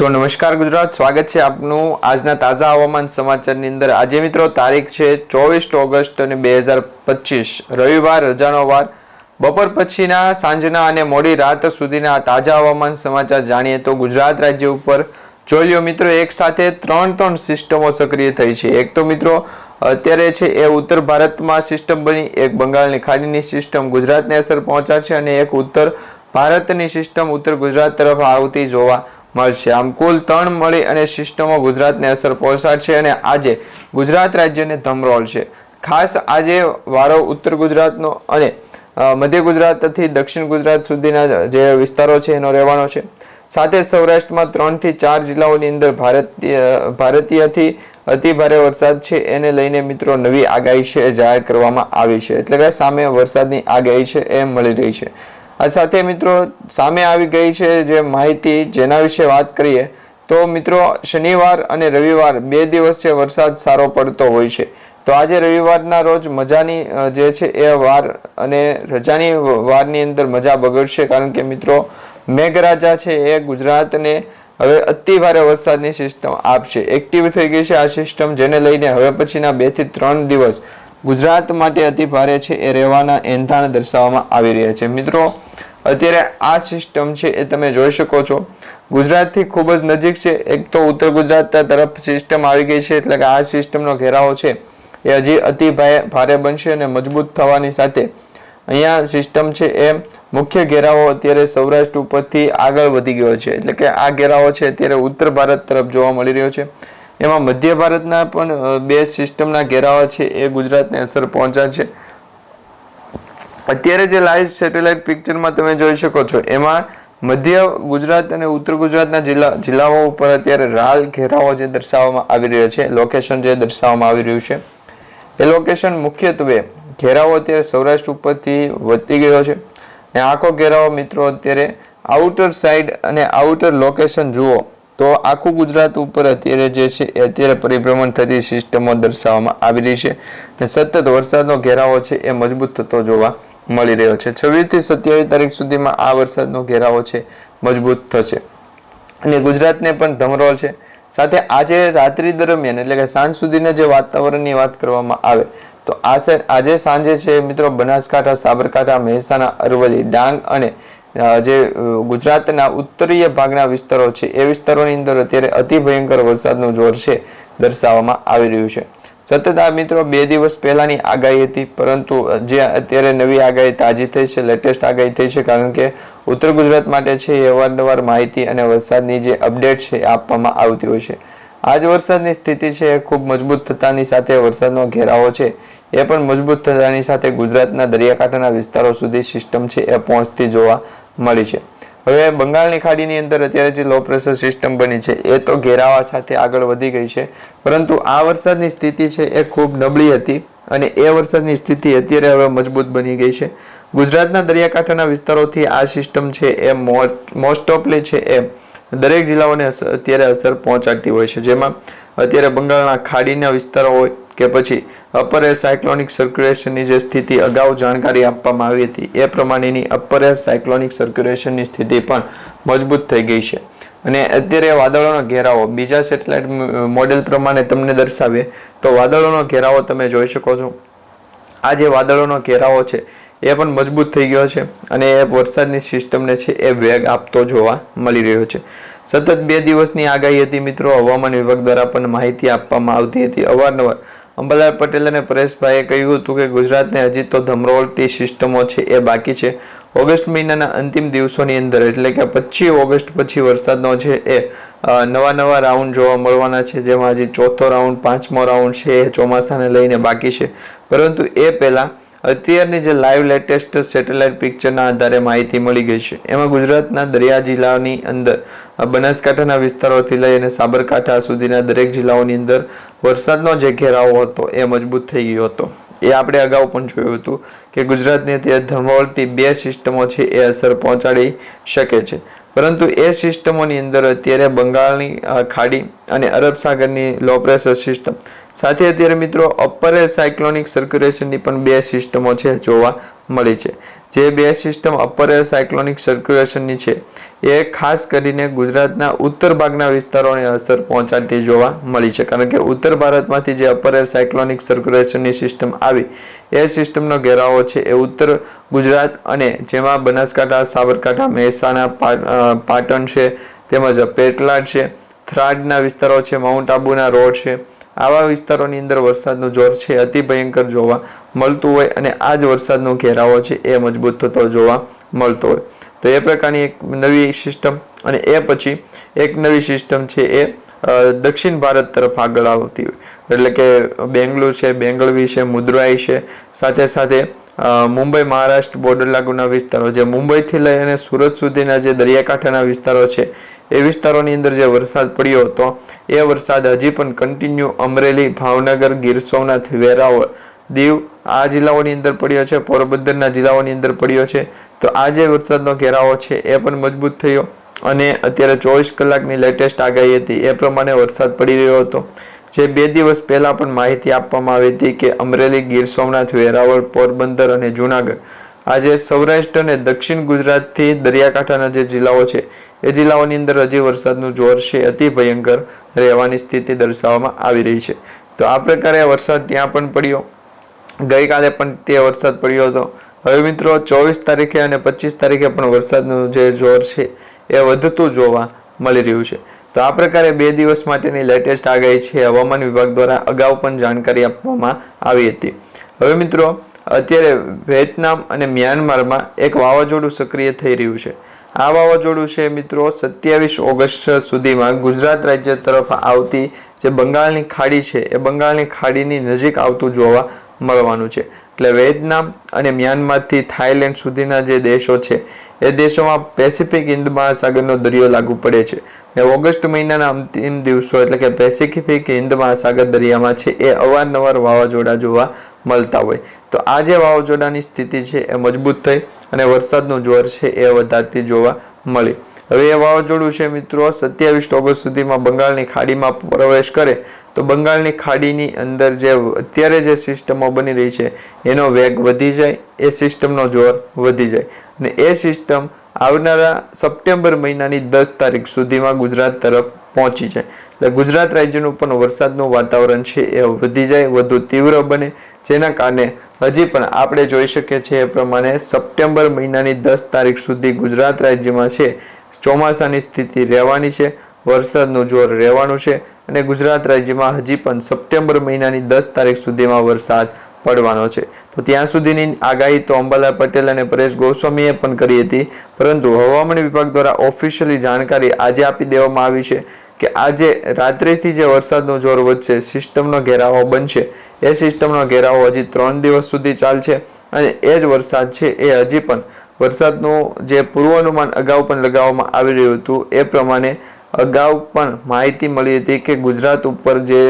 તો નમસ્કાર ગુજરાત, સ્વાગત છે આપનું આજના તાજા હવામાન સમાચારની અંદર. આજે મિત્રો તારીખ છે ચોવીસ ઓગસ્ટ અને બે હજાર પચીસ. રવિવાર, રજાનો વાર. બપોર પછીના, સાંજના અને મોડી રાત સુધીના તાજા હવામાન સમાચાર જાણીએ તો ગુજરાત રાજ્ય ઉપર જોઈ લો મિત્રો, એક સાથે ત્રણ ત્રણ સિસ્ટમો સક્રિય થઈ છે. એક તો મિત્રો, અત્યારે છે એ ઉત્તર ભારતમાં સિસ્ટમ બની, એક બંગાળની ખાડીની સિસ્ટમ ગુજરાતને અસર પહોંચાડશે અને એક ઉત્તર ભારતની સિસ્ટમ ઉત્તર ગુજરાત તરફ આવતી જોવા મળશે. આમ કુલ ત્રણ મળી અને સિસ્ટમો ગુજરાતને અસર પહોંચાડશે અને આજે ગુજરાત રાજ્યને ધમરોળ છે. ખાસ આજે વારો ઉત્તર ગુજરાતનો અને મધ્ય ગુજરાતથી દક્ષિણ ગુજરાત સુધીના જે વિસ્તારો છે એનો રહેવાનો છે. સાથે સૌરાષ્ટ્રમાં ત્રણથી ચાર જિલ્લાઓની અંદર ભારતીય, ભારતીયથી અતિ ભારે વરસાદ છે. એને લઈને મિત્રો નવી આગાહી છે, જાહેર કરવામાં આવી છે. એટલે કે સામે વરસાદની આગાહી છે, એ મળી રહી છે. આ સાથે મિત્રો સામે આવી ગઈ છે જે માહિતી જેના વિશે વાત કરીએ, તો મિત્રો શનિવાર અને રવિવાર બે દિવસે વરસાદ સારો પડતો હોય છે. તો આજે રવિવારના રોજ મજાની જે છે એ વાર અને રજાની વારની અંદર મજા બગડશે કારણ કે મિત્રો મેઘરાજા છે એ ગુજરાતને હવે અતિ ભારે વરસાદની સિસ્ટમ આપશે. એક્ટિવ થઈ ગઈ છે આ સિસ્ટમ જેને લઈને હવે પછીના બેથી ત્રણ દિવસ ગુજરાત માટે અતિ ભારે છે એ રહેવાના એંધાણ દર્શાવવામાં આવી રહ્યા છે. મિત્રો, અત્યારે આ સિસ્ટમ છે એ તમે જોઈ શકો છો. ગુજરાતથી ખૂબ જ નજીક છે. એક તો ઉત્તર ગુજરાત તરફ સિસ્ટમ આવી ગઈ છે એટલે કે આ સિસ્ટમનો ઘેરાવો છે એ હજી અતિ ભારે બનશે અને મજબૂત થવાની સાથે અહીંયા સિસ્ટમ છે એ મુખ્ય ઘેરાવો અત્યારે સૌરાષ્ટ્ર ઉપરથી આગળ વધી ગયો છે. એટલે કે આ ઘેરાવો છે અત્યારે ઉત્તર ભારત તરફ જોવા મળી રહ્યો છે. એમાં મધ્ય ભારતના પણ બે સિસ્ટમના ઘેરાવા છે, એ ગુજરાતને અસર પહોંચાડશે અત્યારે જે લાઈવ સેટેલાઇટ પિક્ચરમાં તમે જોઈ શકો છો, એમાં મધ્ય ગુજરાત અને ઉત્તર ગુજરાતના જિલ્લા, જિલ્લાઓ ઉપર અત્યારે રાલ ઘેરાવો જે દર્શાવવામાં આવી રહ્યો છે લોકેશન જે દર્શાવવામાં આવી રહ્યું છે. એ લોકેશન મુખ્યત્વે ઘેરાવો અત્યારે સૌરાષ્ટ્ર ઉપરથી વધતી ગયો છે. ને આખો ઘેરાવો મિત્રો અત્યારે આઉટર સાઈડ અને આઉટર લોકેશન જુઓ. તો આખું ગુજરાત ઉપર અત્યારે જે છે, એ અત્યારે પરિભ્રમણ થતી સિસ્ટમો દર્શાવવામાં આવી રહી છે ને સતત વરસાદનો ઘેરાવો છે, એ મજબૂત થતો જોવા મળી રહ્યો છે. છવ્વીસથી સત્યાવીસ તારીખ સુધીમાં આ વરસાદનો ઘેરાવો છે, મજબૂત થશે. અને ગુજરાતને પણ ધમરોળ છે. સાથે આજે રાત્રિ દરમિયાન, એટલે કે સાંજ સુધીના જે વાતાવરણની વાત કરવામાં આવે, તો આજે સાંજે છે, મિત્રો, બનાસકાંઠા, સાબરકાંઠા, મહેસાણા, અરવલ્લી, ડાંગ અને જે ગુજરાતના ઉત્તરીય ભાગના વિસ્તારો છે, એ વિસ્તારોની અંદર અત્યારે અતિ ભયંકર વરસાદનું જોર છે, દર્શાવવામાં આવી રહ્યું છે. સતત આ મિત્રો બે દિવસ પહેલાની આગાહી હતી, પરંતુ જે અત્યારે નવી આગાહી તાજી થઈ છે, લેટેસ્ટ આગાહી થઈ છે, કારણ કે ઉત્તર ગુજરાત માટે છે એ અવારનવાર માહિતી અને વરસાદની જે અપડેટ છે એ આપવામાં આવતી હોય છે. આ જ વરસાદની સ્થિતિ છે એ ખૂબ મજબૂત થતાની સાથે વરસાદનો ઘેરાવો છે, એ પણ મજબૂત થતાની સાથે ગુજરાતના દરિયાકાંઠાના વિસ્તારો સુધી સિસ્ટમ છે એ પહોંચતી જોવા મળી છે. હવે બંગાળની ખાડીની અંદર અત્યારે જે લો પ્રેશર સિસ્ટમ બની છે, એ તો ઘેરાવા સાથે આગળ વધી ગઈ છે. પરંતુ આ વરસાદની સ્થિતિ છે, એ ખૂબ નબળી હતી અને એ વરસાદની સ્થિતિ અત્યારે હવે મજબૂત બની ગઈ છે. ગુજરાતના દરિયાકાંઠાના વિસ્તારોથી આ સિસ્ટમ છે, એ મોસ્ટ ઓફલી છે, એ દરેક જિલ્લાઓને અત્યારે અસર પહોંચાડતી હોય છે. જેમાં અત્યારે બંગાળના ખાડીના વિસ્તારો હોય કે પછી અપર એર સાયક્લોનિક સર્ક્યુલેશનની જે સ્થિતિ અગાઉ જાણકારી આપવામાં આવી હતી, એ પ્રમાણેની અપર એર સાયક્લોનિક સર્ક્યુલેશનની સ્થિતિ પણ મજબૂત થઈ ગઈ છે. અને અત્યારે વાદળોનો ઘેરાવો, બીજા સેટેલાઇટ મોડેલ પ્રમાણે તમને દર્શાવે તો વાદળોનો ઘેરાવો તમે જોઈ શકો છો. આ જે વાદળોનો ઘેરાવો છે એ પણ મજબૂત થઈ ગયો છે અને એ વરસાદની સિસ્ટમને છે એ વેગ આપતો જોવા મળી રહ્યો છે. સતત બે દિવસની આગાહી હતી મિત્રો. હવામાન વિભાગ દ્વારા પણ માહિતી આપવામાં આવતી હતી. અવારનવાર અંબાલાલ પટેલ અને પરેશભાઈએ કહ્યું હતું કે ગુજરાતને હજી તો ધમરોળતી સિસ્ટમો છે એ બાકી છે. ઓગસ્ટ મહિનાના અંતિમ દિવસોની અંદર, એટલે કે પચીસ ઓગસ્ટ પછી વરસાદનો છે એ નવા નવા રાઉન્ડ જોવા મળવાના છે. જેમાં હજી ચોથો રાઉન્ડ, પાંચમો રાઉન્ડ છે એ ચોમાસાને લઈને બાકી છે. પરંતુ એ પહેલા અત્યારની જે લાઈવ લેટેસ્ટ સેટેલાઇટ પિક્ચરના આધારે માહિતી મળી ગઈ છે. એમાં ગુજરાતના દરિયા જિલ્લાની અંદર બનાસકાંઠાના વિસ્તારોથી લઈ અને સાબરકાંઠા સુધીના દરેક જિલ્લાઓની અંદર વરસાદનો જે ઘેરાવો હતો એ મજબૂત થઈ ગયો હતો. એ આપણે અગાઉ પણ જોયું હતું કે ગુજરાતને તે ધમવળતી બે સિસ્ટમો છે એ અસર પહોંચાડી શકે છે. પરંતુ એ સિસ્ટમોની અંદર અત્યારે બંગાળની ખાડી અને અરબ સાગરની લો પ્રેશર સિસ્ટમ સાથે અત્યારે મિત્રો અપર સાયક્લોનિક સર્ક્યુલેશનની પણ બે સિસ્ટમો છે જોવા મળી છે. જે બે સિસ્ટમ અપર સાયક્લોનિક સર્ક્યુલેશનની છે, એ ખાસ કરીને ગુજરાતના ઉત્તર ભાગના વિસ્તારોને અસર પહોંચાડતી જોવા મળી છે. કારણ કે ઉત્તર ભારતમાંથી જે અપર સાયક્લોનિક સર્ક્યુલેશનની સિસ્ટમ આવી, એ સિસ્ટમનો ઘેરાવો છે એ ઉત્તર ગુજરાત અને જેમાં બનાસકાંઠા, સાબરકાંઠા, મહેસાણા પાટણ છે, તેમજ પેટલાદ છે થ્રાડના વિસ્તારો છે, માઉન્ટ આબુના રોડ છે આવા વિસ્તારોની અંદર વરસાદનું જોર છે, અતિ ભયંકર જોવા મળતું હોય અને આ જ વરસાદનો ઘેરાવો છે એ મજબૂત થતો જોવા મળતો હોય. તો એ પ્રકારની એક નવી સિસ્ટમ અને એ પછી એક નવી સિસ્ટમ છે એ દક્ષિણ ભારત તરફ આગળ આવતી હોય. એટલે કે બેંગલુરુ છે, બેંગળવી છે, મુદ્રાઈ છે, સાથે સાથે મુંબઈ મહારાષ્ટ્ર બોર્ડર લાગુના વિસ્તારો જે મુંબઈથી લઈ અને સુરત સુધીના જે દરિયાકાંઠાના વિસ્તારો છે એ વિસ્તારોની અંદર જે વરસાદ પડ્યો હતો, એ વરસાદ હજી પણ કન્ટિન્યુ અમરેલી, ભાવનગર, ગીર સોમનાથ, વેરાવળ, દીવ આ જિલ્લાઓની અંદર પડ્યો છે, પોરબંદરના જિલ્લાઓની અંદર પડ્યો છે. તો આ જે વરસાદનો ઘેરાવો છે, એ પણ મજબૂત થયો. અને અત્યારે ચોવીસ કલાકની લેટેસ્ટ આગાહી હતી, એ પ્રમાણે વરસાદ પડી રહ્યો હતો. જે બે દિવસ પહેલા પણ માહિતી આપવામાં આવી હતી કે અમરેલી, ગીર સોમનાથ, વેરાવળ, પોરબંદર અને જુનાગઢ આજે સૌરાષ્ટ્ર અને દક્ષિણ ગુજરાતથી દરિયાકાંઠાના જે જિલ્લાઓ છે એ જિલ્લાઓની અંદર હજી વરસાદનું જોર છે, અતિ ભયંકર રહેવાની સ્થિતિ દર્શાવવામાં આવી રહી છે. તો આ પ્રકારે વરસાદ ત્યાં પણ પડ્યો. ગઈકાલે પણ તે વરસાદ પડ્યો હતો. હવે મિત્રો ચોવીસ તારીખે અને પચીસ તારીખે પણ વરસાદનું જે જોર છે, એ વધતું જોવા મળી રહ્યું છે. તો આ પ્રકારે બે દિવસ માટેની લેટેસ્ટ આગાહી છે, હવામાન વિભાગ દ્વારા અગાઉ પણ જાણકારી આપવામાં આવી હતી. હવે મિત્રો, અત્યારે વિયેતનામ અને મ્યાનમારમાં એક વાવાઝોડું સક્રિય થઈ રહ્યું છે. આ વાવાઝોડું છે મિત્રો સત્યાવીસ ઓગસ્ટ સુધીમાં ગુજરાત રાજ્ય તરફ આવતી જે બંગાળની ખાડી છે એ બંગાળની ખાડીની નજીક આવતું જોવા મળવાનું છે. એટલે વિયેતનામ અને મ્યાનમારથી થાઈલેન્ડ સુધીના જે દેશો છે, એ દેશોમાં પેસિફિક હિન્દ મહાસાગરનો દરિયો લાગુ પડે છે. ને ઓગસ્ટ મહિનાના અંતિમ દિવસો એટલે કે પેસિફિક હિન્દ મહાસાગર દરિયામાં છે, એ અવારનવાર વાવાઝોડા જોવા મળતા હોય. તો આ જે વાવાઝોડાની સ્થિતિ છે, એ મજબૂત થઈ. અને વરસાદનું જોર છે એ વધારતી જોવા મળી. હવે એ વાવાઝોડું છે મિત્રો, સત્યાવીસ ઓગસ્ટ સુધીમાં બંગાળની ખાડીમાં પ્રવેશ કરે તો બંગાળની ખાડીની અંદર જે અત્યારે જે સિસ્ટમો બની રહી છે એનો વેગ વધી જાય, એ સિસ્ટમનો જોર વધી જાય. અને એ સિસ્ટમ આવનારા સપ્ટેમ્બર મહિનાની દસ તારીખ સુધીમાં ગુજરાત તરફ પહોંચી જાય. એટલે ગુજરાત રાજ્યનું પણ વરસાદનું વાતાવરણ છે એ વધી જાય, વધુ તીવ્ર બને જેના કારણે હજી પણ આપણે જોઈ શકીએ છીએ એ પ્રમાણે સપ્ટેમ્બર મહિનાની દસ તારીખ સુધી ગુજરાત રાજ્યમાં છે. ચોમાસાની સ્થિતિ રહેવાની છે, વરસાદનું જોર રહેવાનું છે અને ગુજરાત રાજ્યમાં હજી પણ સપ્ટેમ્બર મહિનાની દસ તારીખ સુધીમાં વરસાદ પડવાનો છે. તો ત્યાં સુધીની આગાહી તો અંબાલાલ પટેલ અને પરેશ ગોસ્વામીએ પણ કરી હતી, પરંતુ હવામાન વિભાગ દ્વારા ઓફિશિયલી જાણકારી આજે આપી દેવામાં આવી છે. કે આજે રાત્રિથી જે વરસાદનો જોર વધશે, સિસ્ટમનો ઘેરાવો બનશે. એ સિસ્ટમનો ઘેરાવો હજી ત્રણ દિવસ સુધી ચાલશે અને એ જ વરસાદ છે એ હજી પણ વરસાદનું જે પૂર્વાનુમાન અગાઉ પણ લગાવવામાં આવી રહ્યું હતું, એ પ્રમાણે અગાઉ પણ માહિતી મળી હતી કે ગુજરાત ઉપર જે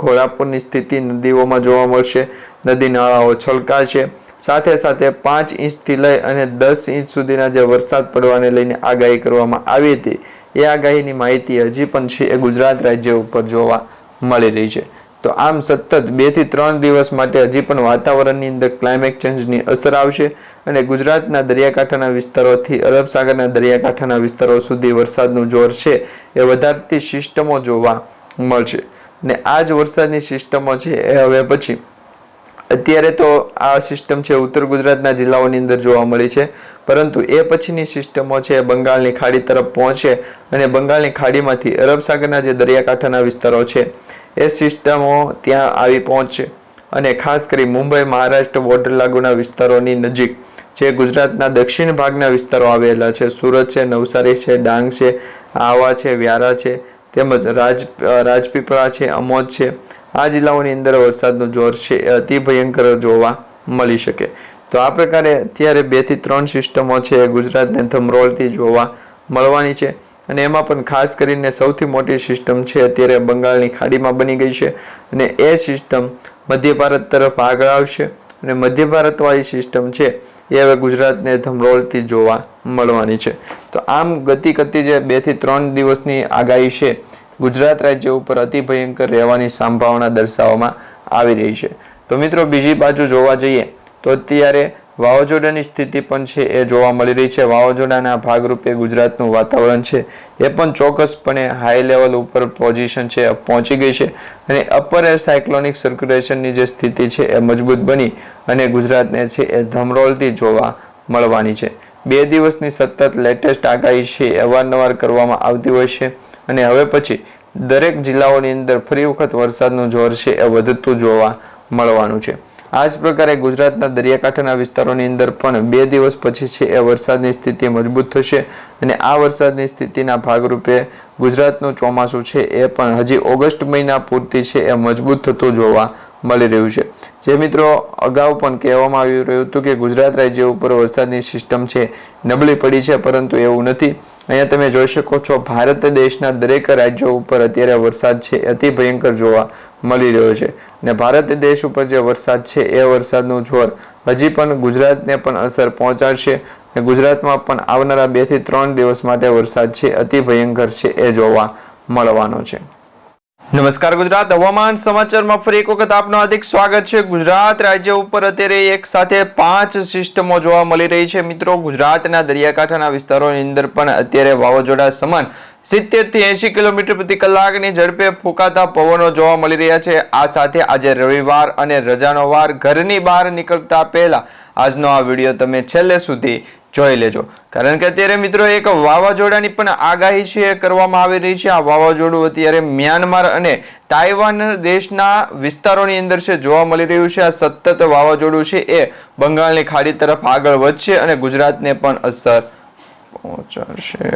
ઘોડાપુરની સ્થિતિ નદીઓમાં જોવા મળશે, નદી નાળાઓ છલકાશે. સાથે સાથે પાંચ ઇંચથી લઈ અને દસ ઇંચ સુધીના જે વરસાદ પડવાને લઈને આગાહી કરવામાં આવી હતી. એ આગાહીની માહિતી હજી પણ છે એ ગુજરાત રાજ્ય ઉપર જોવા મળી રહી છે. તો આમ સતત બેથી ત્રણ દિવસ માટે હજી પણ વાતાવરણની અંદર ક્લાઇમેટ ચેન્જની અસર આવશે અને ગુજરાતના દરિયાકાંઠાના વિસ્તારોથી અરબ સાગરના દરિયાકાંઠાના વિસ્તારો સુધી વરસાદનું જોર છે એ વધારતી સિસ્ટમો જોવા મળશે. ને આ જ વરસાદની સિસ્ટમો છે એ હવે પછી અત્યારે તો આ સિસ્ટમ છે ઉત્તર ગુજરાતના જિલ્લાઓની અંદર જોવા મળી છે. પરંતુ એ પછીની સિસ્ટમો છે બંગાળની ખાડી તરફ પહોંચે અને બંગાળની ખાડીમાંથી અરબ સાગરના જે દરિયાકાંઠાના વિસ્તારો છે, એ સિસ્ટમો ત્યાં આવી પહોંચશે અને ખાસ કરી મુંબઈ, મહારાષ્ટ્ર બોર્ડર લાગુના વિસ્તારોની નજીક, જે ગુજરાતના દક્ષિણ ભાગના વિસ્તારો આવેલા છે. સુરત છે, નવસારી છે, ડાંગ છે, આહવા છે, વ્યારા છે, તેમજ રાજ રાજપીપળા છે, અમોદ છે આ જિલ્લાઓની અંદર વરસાદનું જોર છે અતિ ભયંકર જોવા મળી શકે. તો આ પ્રકારે અત્યારે બેથી ત્રણ સિસ્ટમો છે ગુજરાતને ધમરોળથી જોવા મળવાની છે. અને એમાં પણ ખાસ કરીને સૌથી મોટી સિસ્ટમ છે અત્યારે બંગાળની ખાડીમાં બની ગઈ છે. અને એ સિસ્ટમ મધ્ય ભારત તરફ આગળ આવશે. અને મધ્ય ભારતવાળી સિસ્ટમ છે, એ હવે ગુજરાતને ધમરોળથી જોવા મળવાની છે. તો આમ ગતિ ગતિ જે બેથી ત્રણ દિવસની આગાહી છે ગુજરાત રાજ્ય ઉપર અતિ ભયંકર રહેવાની સંભાવના દર્શાવવામાં આવી રહી છે. તો મિત્રો, બીજી બાજુ જોવા જઈએ, તો અત્યારે વાવાઝોડાની સ્થિતિ પણ છે એ જોવા મળી રહી છે. વાવાઝોડાના ભાગરૂપે ગુજરાતનું વાતાવરણ છે એ પણ ચોક્કસપણે હાઈ લેવલ ઉપર પોઝિશન છે, પહોંચી ગઈ છે અને અપર એર સાયક્લોનિક સર્ક્યુલેશનની જે સ્થિતિ છે એ મજબૂત બની અને ગુજરાતને છે એ ધમરોલથી જોવા મળવાની છે. બે દિવસની સતત લેટેસ્ટ આગાહી છે અવારનવાર કરવામાં આવતી હોય છે. અને હવે પછી દરેક જિલ્લાઓની અંદર ફરી વખત વરસાદનું જોર છે એ વધતું જોવા મળવાનું છે. આ જ પ્રકારે ગુજરાતના દરિયાકાંઠાના વિસ્તારોની અંદર પણ બે દિવસ પછી છે એ વરસાદની સ્થિતિ મજબૂત થશે અને આ વરસાદની સ્થિતિના ભાગરૂપે ગુજરાતનું ચોમાસું છે એ પણ હજી ઓગસ્ટ મહિના પૂરતી છે એ મજબૂત થતું જોવા મળી રહ્યું છે. જે મિત્રો અગાઉ પણ કહેવામાં આવી રહ્યું હતું કે ગુજરાત રાજ્ય ઉપર વરસાદની સિસ્ટમ છે નબળી પડી છે પરંતુ એવું નથી. અહીંયા તમે જોઈ શકો છો, ભારત દેશના દરેક રાજ્યો ઉપર અત્યારે વરસાદ છે, અતિ ભયંકર જોવા મળી રહ્યો છે. અને ભારત દેશ ઉપર જે વરસાદ છે, એ વરસાદનું જોર હજી પણ ગુજરાતને પણ અસર પહોંચાડશે. અને ગુજરાતમાં પણ આવનારા બેથી ત્રણ દિવસ માટે વરસાદ છે, અતિ ભયંકર છે, એ જોવા મળવાનો છે. નમસ્કાર ગુજરાત. હવામાન સમાચારમાં ફરી એક વખત આપનું હાર્દિક સ્વાગત છે. ગુજરાત રાજ્ય ઉપર અત્યારે એક સાથે પાંચ સિસ્ટમો જોવા મળી રહી છે. મિત્રો, ગુજરાતના દરિયાકાંઠાના વિસ્તારોની અંદર પણ અત્યારે વાવાઝોડા સમાન સિત્તેરથી એંશી કિલોમીટર પ્રતિ કલાકની ઝડપે ફૂંકાતા પવનો જોવા મળી રહ્યા છે. આ સાથે આજે રવિવાર અને રજાનો વાર ઘરની બહાર નીકળતા પહેલા આજનો આ વીડિયો તમે છેલ્લે સુધી જોઈ લેજો. કારણ કે અત્યારે મિત્રો એક વાવાઝોડાની પણ આગાહી છે કરવામાં આવી રહી છે. આ વાવાઝોડું અત્યારે મ્યાનમાર અને તાઇવાન દેશના વિસ્તારોની અંદર છે, જોવા મળી રહ્યું છે. આ સતત વાવાઝોડું છે, એ બંગાળની ખાડી તરફ આગળ વધશે અને ગુજરાતને પણ અસર પહોંચાડશે.